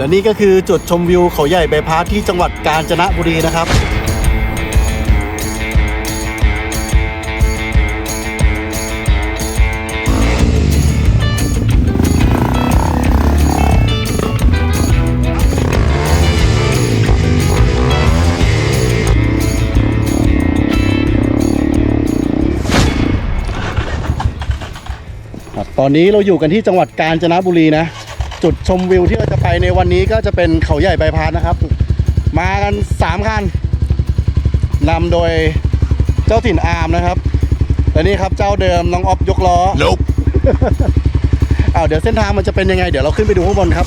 และนี่ก็คือจุดชมวิวเขาใหญ่ใบพาสที่จังหวัดกาญจนบุรีนะครับครับตอนนี้เราอยู่กันที่จังหวัดกาญจนบุรีนะ จุดชมวิวที่เรา จะไปในวันนี้ก็จะเป็นเขาใหญ่ใบายพาสนะครับ มากัน3คันนำโดยเจ้าถิ่นอาร์มนะครับและนี่ครับเจ้าเดิมน้องออฟยกล้อ Nope. อ้าวเดี๋ยวเส้นทางมันจะเป็นยังไง เดี๋ยวเราขึ้นไปดูข้างบนครับ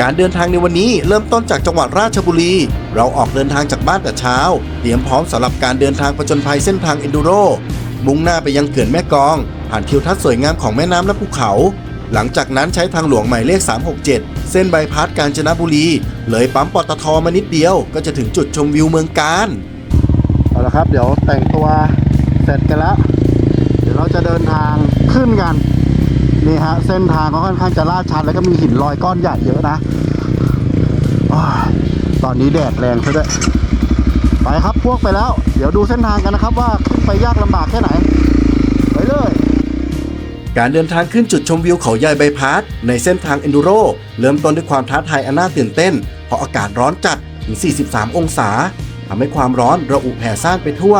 การเดินทางในวันนี้เริ่มต้นจากจังหวัดราชบุรี เราออกเดินทางจากบ้านแต่เช้า เตรียมพร้อมสำหรับการเดินทางผจญภัยเส้นทางเอนดูโรมุ่งหน้าไปยังเขื่อนแม่กลอง ผ่านทิวทัศน์สวยงามของแม่น้ำและภูเขา หลังจากนั้นใช้ทางหลวงหมายเลข 367 เส้นบายพาสกาญจนบุรี เลยปั๊มปตทมานิดเดียว ก็จะถึงจุดชมวิวเมืองกาญเอาละครับ เดี๋ยวแต่งตัวเสร็จกันแล้ว เดี๋ยวเราจะเดินทางขึ้นกันนี่ฮะเส้นทางก็ค่อนข้างจะลาดชันแล้วก็มีหินลอยก้อนใหญ่เยอะนะอตอนนี้แดดแรงซะด้วยไปครับพวกไปแล้ว เดี๋ยวดูเส้นทางกันนะครับว่าขึ้นไปยากลำบากแค่ไหน ไปเลย การเดินทางขึ้นจุดชมวิวเขาใหญ่ใบพาสในเส้นทางเอนดูโรเริ่มต้นด้วยความท้าทายอันน่าตื่นเต้น เพราะอากาศร้อนจัดถึง 43 องศาทำให้ความร้อนระอุแผ่ซ่านไปทั่ว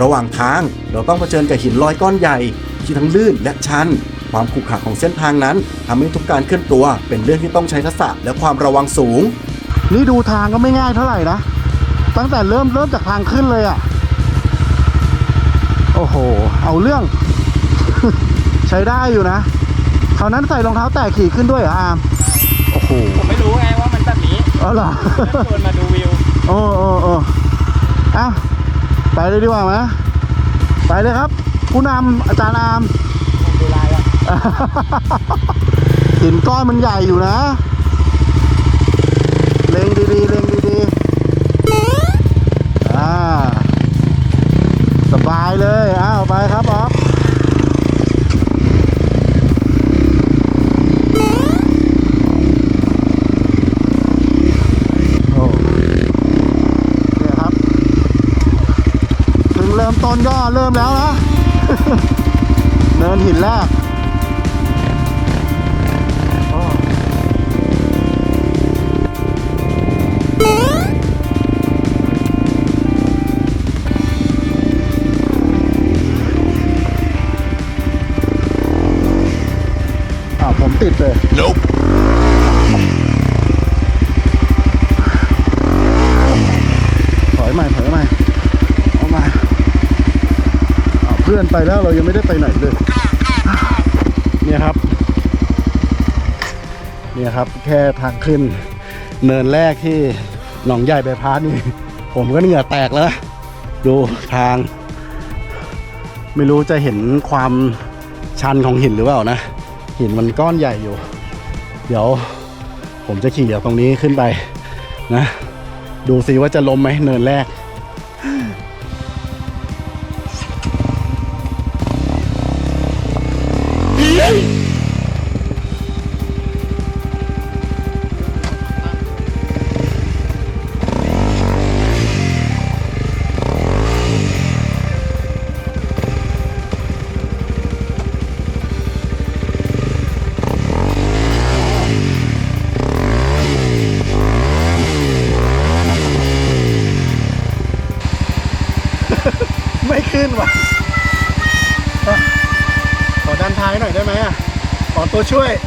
ระหว่างทางเราต้องเผชิญกับหินลอยก้อนใหญ่ ที่ทั้งลื่นและชัน ความขรุขระของเส้นทางนั้นทำให้ทุกการเคลื่อนตัว เป็นเรื่องที่ต้องใช้ทักษะและความระวังสูง นี่ดูทางก็ไม่ง่ายเท่าไหร่นะ ตั้งแต่เริ่มเริ่มจากทางขึ้นเลยอะ่ะ โอ้โห เอาเรื่อง ช้ได้อยู่นะคราวนั้นใส่รองเท้าแตะขี่ขึ้นด้วยเหรออาร์มโอ้โหผมไม่รู้ไงว่ามันแบบนี้เอาเหรอก็ชวนมาดูวิวโอ้โอ้โอ้เอ้าไปเลยดีกว่าไหมไปเลยครับ ผู้นำอาจารย์อาร์มดูลายอะหินก้อนมันใหญ่อยู่นะ เล็งดีๆเล็งดีๆอ่าสบายเลย อ้าวไปครับออฟโอ้เนี่ยครับ ถึง เริ่มต้นก็เริ่มแล้วนะ เนินหินแรก ไปแล้วเรายังไม่ได้ไปไหนเลย เนี่ยครับ เนี่ยครับแค่ทางขึ้น เนินแรกที่หนองใหญ่ใบพาสนี่ ผมก็เหงื่อแตกแล้ว ดูทาง ไม่รู้จะเห็นความชันของหินหรือเปล่านะหินมันก้อนใหญ่อยู่ เดี๋ยวผมจะขี่จากตรงนี้ขึ้นไปนะ ดูซิว่าจะล้มไหมเนินแรก ตัวช่วยย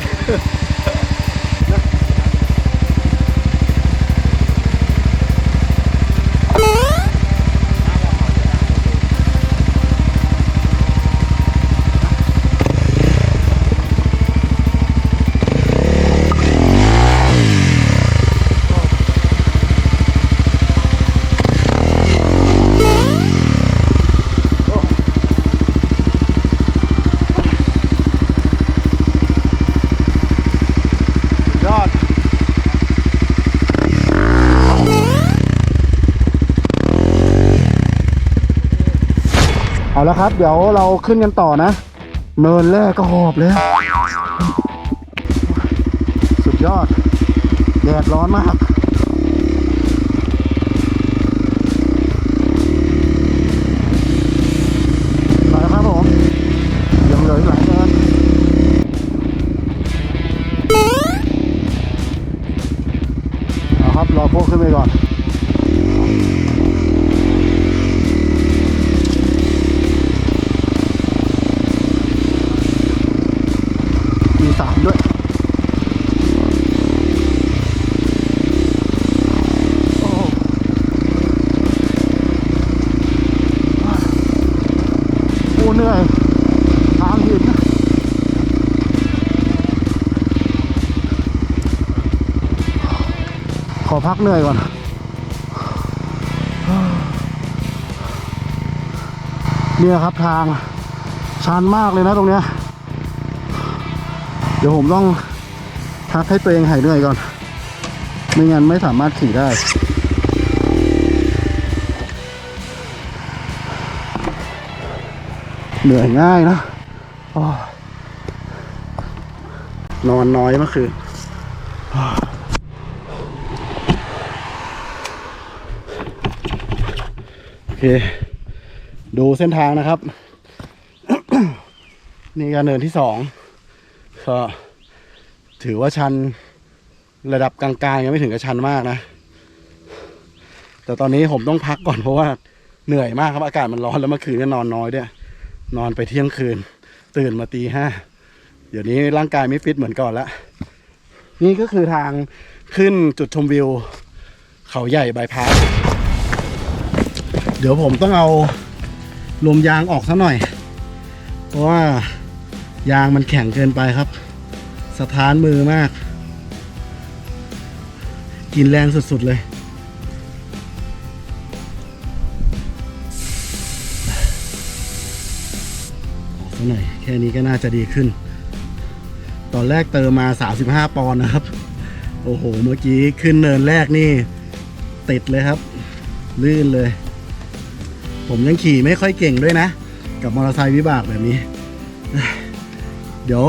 ครับ เดี๋ยวเราขึ้นกันต่อนะ เนินแรกก็หอบเลยสุดยอด แดดร้อนมากไปครับผมยังเหลืออีกหลายเดินเอาครับรอพวกขึ้นไปก่อน มีสามด้วย โอ้โหโอ้เหนื่อย ทางหินขอพัก เหนื่อยก่อนเนี่ยครับทางชันมากเลยนะตรงเนี้ย เดี๋ยวผมต้องพักให้ตัวเองหายเหนื่อยก่อน ไม่งั้นไม่สามารถขี่ได้ เหนื่อยง่ายนะอนอนน้อยเมื่อคืนโอ้ยโอ เค ดูเส้นทางนะครับ นี่การเนินที่สองก็ถือว่าชันระดับกลางๆยังไม่ถึงกับชันมากนะ แต่ตอนนี้ผมต้องพักก่อนเพราะว่าเหนื่อยมากครับอากาศมันร้อนแล้วเมื่อคืนก็นอนน้อยด้วยนอนไปเที่ยงคืน ตื่นมาตีห้าเดี๋ยวนี้ร่างกายไม่ฟิตเหมือนก่อนละนี่ก็คือทางขึ้นจุดชมวิว เขาใหญ่บายพาส เดี๋ยวผมต้องเอาลมยางออกซะหน่อย เพราะว่ายางมันแข็งเกินไปครับ สถานมือมาก กินแรงสุดๆเลยออกซะหน่อยแค่นี้ก็น่าจะดีขึ้น ตอนแรกเติมมา 35 ปอนด์นะครับ โอ้โห เมื่อกี้ขึ้นเนินแรกนี่ ติดเลยครับ ลื่นเลย ผมยังขี่ไม่ค่อยเก่งด้วยนะ กับมอเตอร์ไซค์วิบากแบบนี้ เดี๋ยว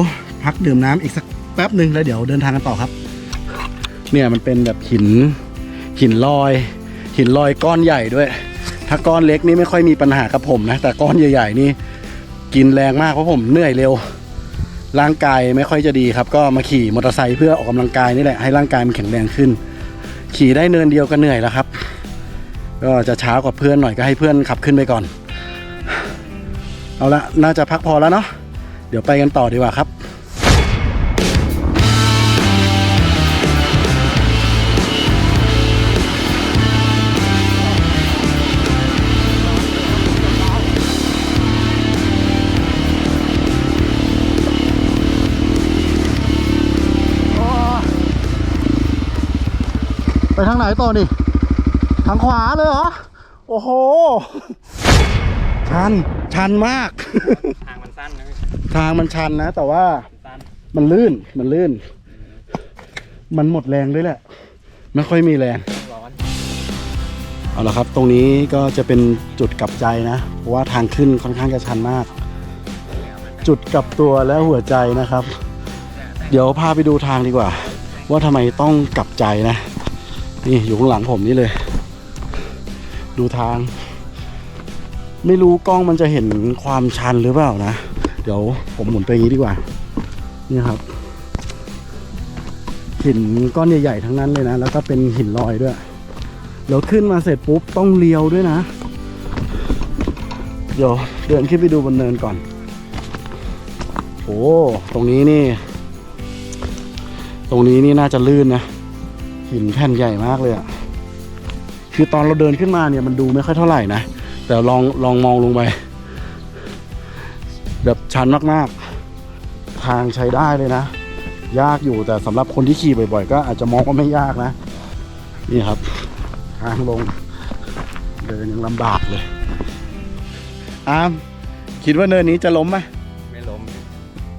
พักดื่มน้ำอีกสักแป๊บหนึ่งแล้วเดี๋ยวเดินทางกันต่อครับ เนี่ยมันเป็นแบบหินหินลอย หินลอยก้อนใหญ่ด้วย ถ้าก้อนเล็กนี่ไม่ค่อยมีปัญหากับผมนะ แต่ก้อนใหญ่ ๆ นี่กินแรงมากเพราะผมเหนื่อยเร็ว ร่างกายไม่ค่อยจะดีครับ ก็มาขี่มอเตอร์ไซค์เพื่อออกกำลังกายนี่แหละให้ร่างกายมันแข็งแรงขึ้น ขี่ได้เนินเดียวก็เหนื่อยแล้วครับ ก็จะช้ากว่าเพื่อนหน่อยก็ให้เพื่อนขับขึ้นไปก่อน เอาละน่าจะพักพอแล้วเนาะเดี๋ยวไปกันต่อดีกว่าครับไปทางไหนต่อนี่ ทางขวาเลยเหรอ โอ้โห ชัน ชันมาก ทางมันสั้นนะทางมันชันนะ แต่ว่าสั้นมันลื่น มันลื่น มันหมดแรงด้วยแหละ ไม่ค่อยมีแรง ร้อนเอาละครับ ตรงนี้ก็จะเป็นจุดกลับใจนะ เพราะว่าทางขึ้นค่อนข้างจะชันมาก จุดกลับตัวและหัวใจนะครับ เดี๋ยวพาไปดูทางดีกว่า ว่าทำไมต้องกลับใจนะ นี่อยู่ข้างหลังผมนี่เลย ดูทาง ไม่รู้กล้องมันจะเห็นความชันหรือเปล่านะ เดี๋ยวผมหมุนไปอย่างนี้ดีกว่า นี่ครับ หินก้อนใหญ่ๆทั้งนั้นเลยนะ แล้วก็เป็นหินลอยด้วยแล้วขึ้นมาเสร็จปุ๊บต้องเลี้ยวด้วยนะ เดี๋ยวเดินขึ้นไปดูบนเนินก่อนโอ้ตรงนี้นี่ ตรงนี้นี่น่าจะลื่นนะ หินแผ่นใหญ่มากเลยอะ คือตอนเราเดินขึ้นมาเนี่ยมันดูไม่ค่อยเท่าไหร่นะ แต่ลองลองมองลงไปแบบชันมากๆ ทางใช้ได้เลยนะ ยากอยู่แต่สำหรับคนที่ขี่บ่อยๆ ก็อาจจะมองว่าไม่ยากนะ นี่ครับ ทางลง เดินยังลำบากเลยอามคิดว่าเนินนี้จะล้มไหมไม่ล้ม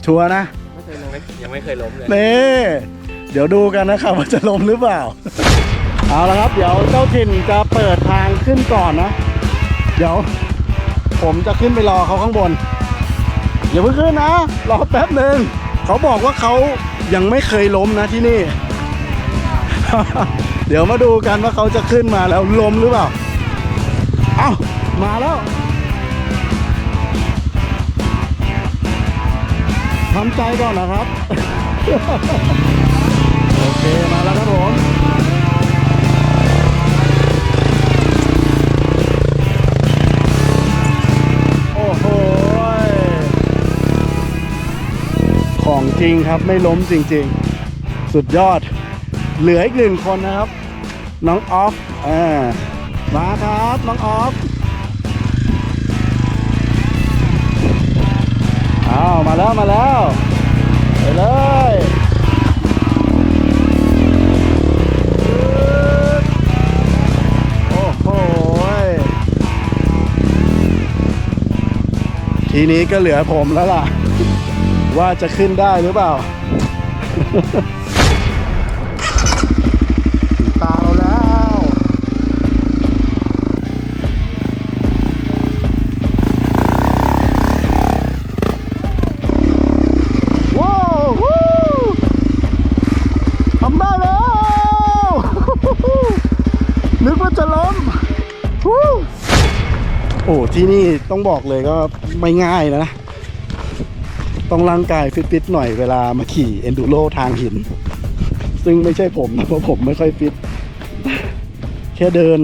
ชัวร์นะไม่เคยล้มยังไม่เคยล้มเลยเน่เดี๋ยวดูกันนะครับว่าจะล้มหรือเปล่า เอาละครับ เดี๋ยวเจ้าถิ่นจะเปิดทางขึ้นก่อนนะ เดี๋ยว ผมจะขึ้นไปรอเขาข้างบน อย่าเพิ่งขึ้นนะ รอแป๊บหนึ่งเขาบอกว่าเขายังไม่เคยล้มนะที่นี่ เดี๋ยวมาดูกันว่าเขาจะขึ้นมาแล้วล้มหรือเปล่า เอ้ามาแล้วทำใจก่อนนะครับ โอเค มาแล้วครับผม จริงครับ ไม่ล้มจริง ๆ สุดยอด เหลืออีกหนึ่งคนนะครับ น้องออฟอ่ามาครับ น้องออฟอ้าวมาแล้วมาแล้วไปเลยโอ้โหทีนี้ก็เหลือผมแล้วล่ะ ว่าจะขึ้นได้หรือเปล่าถึงตาเราแล้ว ว้าววู้ทำได้แล้ว นึกว่าจะล้มวู้โอ้ที่นี่ต้องบอกเลยก็ไม่ง่ายนะ ต้องร่างกายฟิตๆหน่อยเวลามาขี่เอนดูโรทางหิน ซึ่งไม่ใช่ผมนะเพราะผมไม่ค่อยฟิต แค่เดิน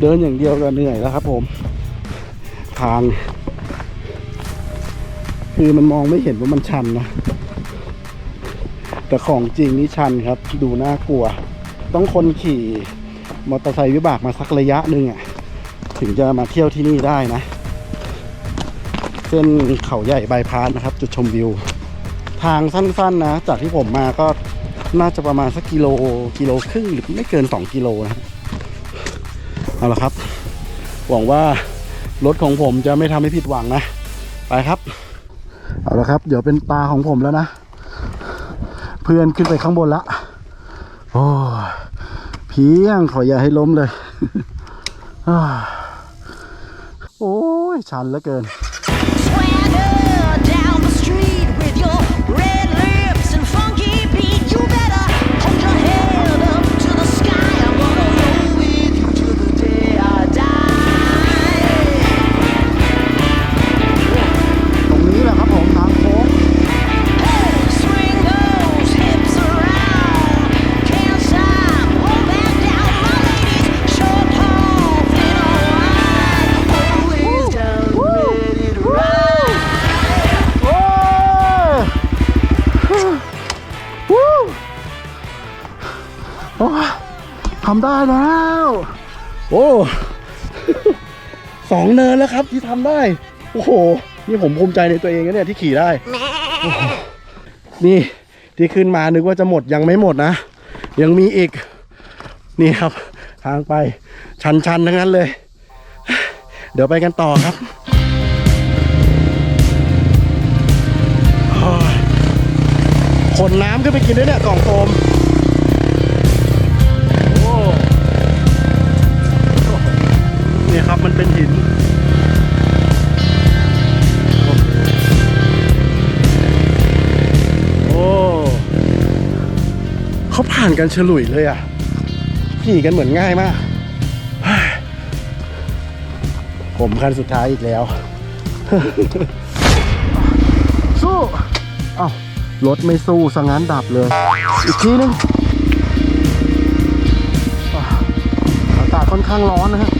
เดินอย่างเดียวก็เหนื่อยแล้วครับผม ทาง คือมันมองไม่เห็นว่ามันชันนะ แต่ของจริงนี่ชันครับ ดูน่ากลัว ต้องคนขี่มอเตอร์ไซค์วิบากมาสักระยะหนึ่งอะถึงจะมาเที่ยวที่นี่ได้นะ ส้นเขาใหญ่บายพาสนะครับ จุดชมวิว ทางสั้นๆนะ จากที่ผมมาก็น่าจะประมาณสักกิโลกิโลครึ่งหรือไม่เกิน 2 กิโลนะเอาละครับ หวังว่ารถของผมจะไม่ทำให้ผิดหวังนะ ไปครับ เอาละครับ เดี๋ยวเป็นตาของผมแล้วนะ เพื่อนขึ้นไปข้างบนละ โอ้เพียงขออย่าให้ล้มเลย โอ้ยชันเหลือเกิน อ้ยทำได้แล้ว โอ้สองเนินแล้วครับที่ทำได้ โอ้โห นี่ผมภูมิใจในตัวเองนะเนี่ยที่ขี่ได้โอ้โหนี่ที่ขึ้นมานึกว่าจะหมดยังไม่หมดนะ ยังมีอีก นี่ครับ ทางไปชันๆทั้งนั้นเลย เดี๋ยวไปกันต่อครับขนน้ำขึ้นไปกินด้วยเนี่ยกล่องโฟม ผ่านกันฉลุยเลยอะขี่กันเหมือนง่ายมากเฮ้ยผมคันสุดท้ายอีกแล้ว สู้อ้าวรถไม่สู้สังานดับเลย อีกทีนึงอะอากาศค่อนข้างร้อนนะฮะ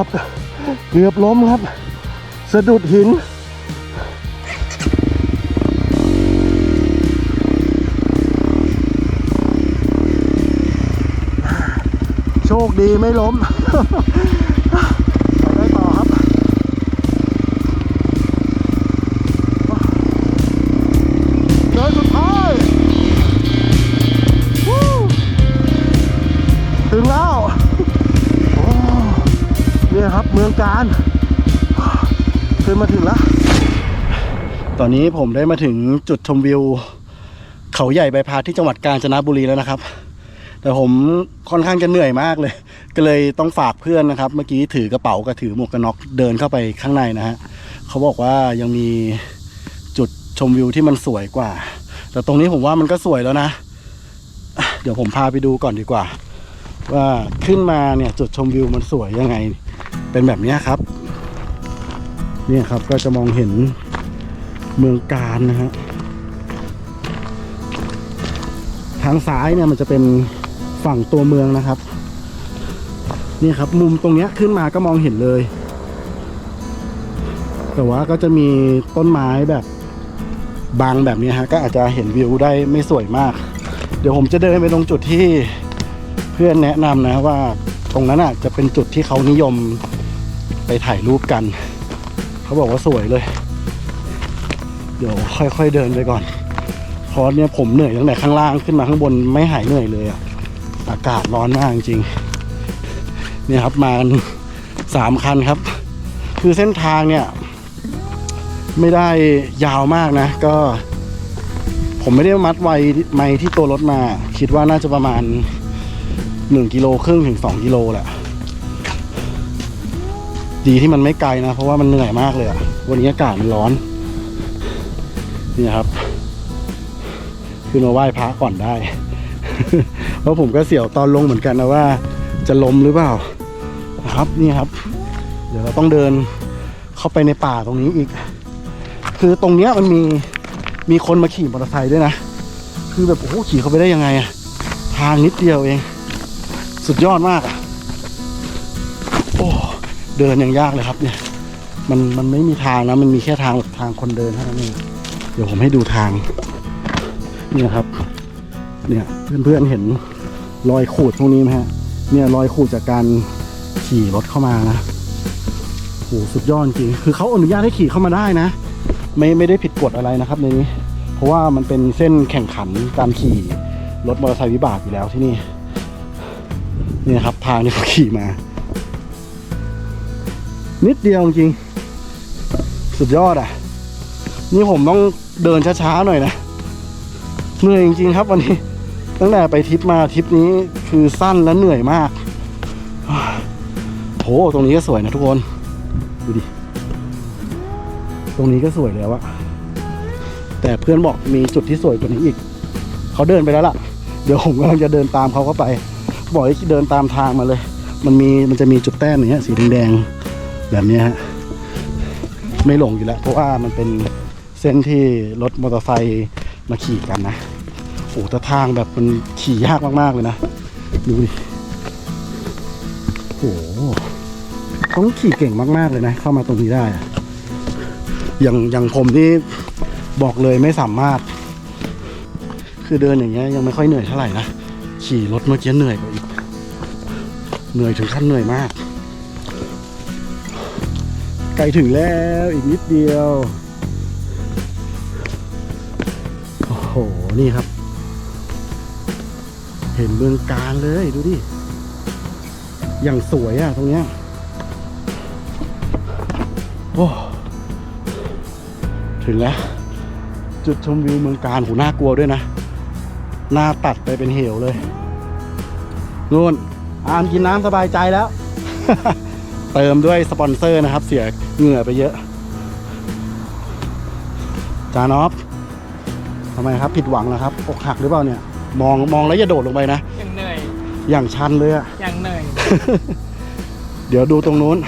อบเกือบล้มครับ สะดุดหิน โชคดีไม่ล้ม เนี่ยครับเมืองการขึ้นมาถึงแล้ว ตอนนี้ผมได้มาถึงจุดชมวิว เขาใหญ่ใบพาที่จังหวัดกาญจนบุรีแล้วนะครับ แต่ผมค่อนข้างจะเหนื่อยมากเลย ก็เลยต้องฝากเพื่อนนะครับ เมื่อกี้ถือกระเป๋ากับถือหมวกกันน็อกเดินเข้าไปข้างในนะฮะเขาบอกว่ายังมีจุดชมวิวที่มันสวยกว่า แต่ตรงนี้ผมว่ามันก็สวยแล้วนะ เดี๋ยวผมพาไปดูก่อนดีกว่า ว่าขึ้นมาเนี่ยจุดชมวิวมันสวยยังไง เป็นแบบนี้ครับ เนี่ยครับก็จะมองเห็นเมืองการนะฮะทางซ้ายเนี่ยมันจะเป็นฝั่งตัวเมืองนะครับ นี่ครับมุมตรงนี้ขึ้นมาก็มองเห็นเลย แต่ว่าก็จะมีต้นไม้แบบบางแบบนี้ฮะก็อาจจะเห็นวิวได้ไม่สวยมาก เดี๋ยวผมจะเดินไปตรงจุดที่เพื่อนแนะนำนะว่า ตรงนั้นอะจะเป็นจุดที่เขานิยมไปถ่ายรูปกัน เขาบอกว่าสวยเลย เดี๋ยวค่อยๆเดินไปก่อนเพราะเนี่ยผมเหนื่อยตั้งแต่ข้างล่างขึ้นมาข้างบนไม่หายเหนื่อยเลยอะอากาศร้อนมากจริงๆเนี่ยครับมาสามคันครับ คือเส้นทางเนี่ย ไม่ได้ยาวมากนะ ก็ ผมไม่ได้มัดไวไมค์ที่ตัวรถมา คิดว่าน่าจะประมาณ หนึ่งกิโลครึ่งถึงสองกิโลแหละ ดีที่มันไม่ไกลนะ เพราะว่ามันเหนื่อยมากเลยอะวันนี้อากาศมันร้อน นี่ครับขึ้นมาไหว้พระก่อนได้ เพราะผมก็เสี่ยวตอนลงเหมือนกันนะว่า จะล้มหรือเปล่านะครับนี่ครับ เดี๋ยวเราต้องเดินเข้าไปในป่าตรงนี้อีก คือตรงเนี้ยมันมีมีคนมาขี่มอเตอร์ไซค์ด้วยนะ คือแบบโอ้โหขี่เข้าไปได้ยังไงอะทางนิดเดียวเอง สุดยอดมากอะโอ้ เดินยังยากเลยครับ เนี่ย มันมันไม่มีทางนะ มันมีแค่ทางทางคนเดินเท่านั้นเองเดี๋ยวผมให้ดูทางเนี่ยครับ เนี่ยเพื่อนๆเห็นรอยขูดพวกนี้ไหมฮะ เนี่ยรอยขูดจากการขี่รถเข้ามานะโหสุดยอดจริง คือเขาอนุญาตให้ขี่เข้ามาได้นะ ไม่ไม่ได้ผิดกฎอะไรนะครับในนี้ เพราะว่ามันเป็นเส้นแข่งขันการขี่รถมอเตอร์ไซค์วิบากอยู่แล้วที่นี่ นี่ยครับทางที่เขาขี่มา นิดเดียวจริง สุดยอดอะ นี่ผมต้องเดินช้าๆหน่อยนะเหนื่อยจริงๆครับวันนี้ ตั้งแต่ไปทริปมาทริปนี้คือสั้นและเหนื่อยมากโหตรงนี้ก็สวยนะทุกคน ดูดิ ตรงนี้ก็สวยแล้วอะแต่เพื่อนบอกมีจุดที่สวยกว่านี้อีก เขาเดินไปแล้วล่ะ เดี๋ยวผมกำลังจะเดินตามเขาเข้าไป บอกให้เดินตามทางมาเลย มันมีมันจะมีจุดแต้มอย่างเงี้ยสีแดงๆแบบนี้ฮะไม่หลงอยู่แล้วเพราะว่ามันเป็นเส้นที่รถมอเตอร์ไซค์มาขี่กันนะโอ้แต่ทางแบบมันขี่ยากมากๆเลยนะดูดิโอ้ต้องขี่เก่งมากๆเลยนะ เข้ามาตรงนี้ได้อะอย่างอย่างผมนี่บอกเลยไม่สามารถ คือเดินอย่างเงี้ยยังไม่ค่อยเหนื่อยเท่าไหร่นะขี่รถเมื่อกี้เหนื่อยกว่าอีก เหนื่อยถึงขั้นเหนื่อยมาก ใกล้ถึงแล้วอีกนิดเดียว โอ้โห นี่ครับ เห็นเมืองการเลยดูดิ อย่างสวยอะตรงเนี้ย โอ้ ถึงแล้ว จุดชมวิวเมืองการหูน่ากลัวด้วยนะ หน้าตัดไปเป็นเหวเลยนู่น อามกินน้ำสบายใจแล้ว เติมด้วยสปอนเซอร์นะครับ เสียเหงื่อไปเยอะจานอฟทำไมครับ ผิดหวังนะครับอกหักหรือเปล่าเนี่ย มองมองแล้วอย่าโดดลงไปนะยังเหนื่อย อย่างชันเลยอะยังเหนื่อย เดี๋ยวดูตรงนู้น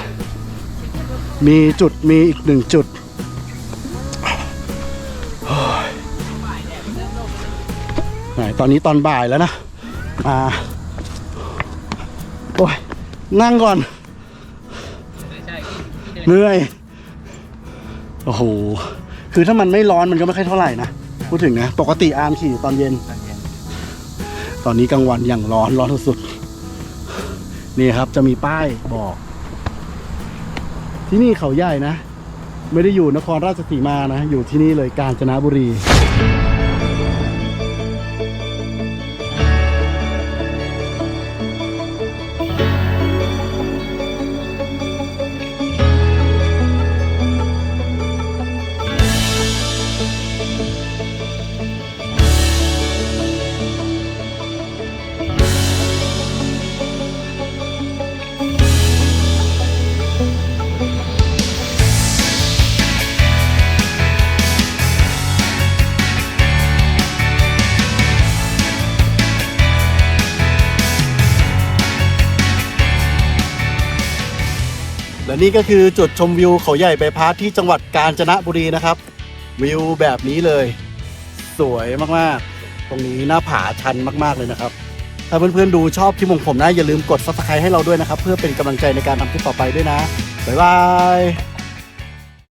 มีจุดมีอีกหนึ่งจุดโอ้ยไหนตอนนี้ตอนบ่ายแล้วนะมา โอ้ยนั่งก่อนใช่เหนื่อย โอ้โห คือถ้ามันไม่ร้อนมันก็ไม่ค่อยเท่าไหร่นะ พูดถึงนะ ปกติอาร์มขี่ตอนเย็น ตอนนี้กลางวันอย่างร้อนร้อนสุดๆนี่ครับจะมีป้ายบอก ที่นี่เขาใหญ่นะ ไม่ได้อยู่นครราชสีมานะ อยู่ที่นี่เลยกาญจนบุรี นี่ก็คือจุดชมวิวเขาใหญ่ใบพัดที่จังหวัดกาญจนบุรีนะครับ วิวแบบนี้เลย สวยมากๆ ตรงนี้หน้าผาชันมากๆเลยนะครับ ถ้าเพื่อนๆดูชอบคลิปของผมนะอย่าลืมกด subscribe ให้เราด้วยนะครับ เพื่อเป็นกำลังใจในการทำคลิปต่อไปด้วยนะบ๊ายบาย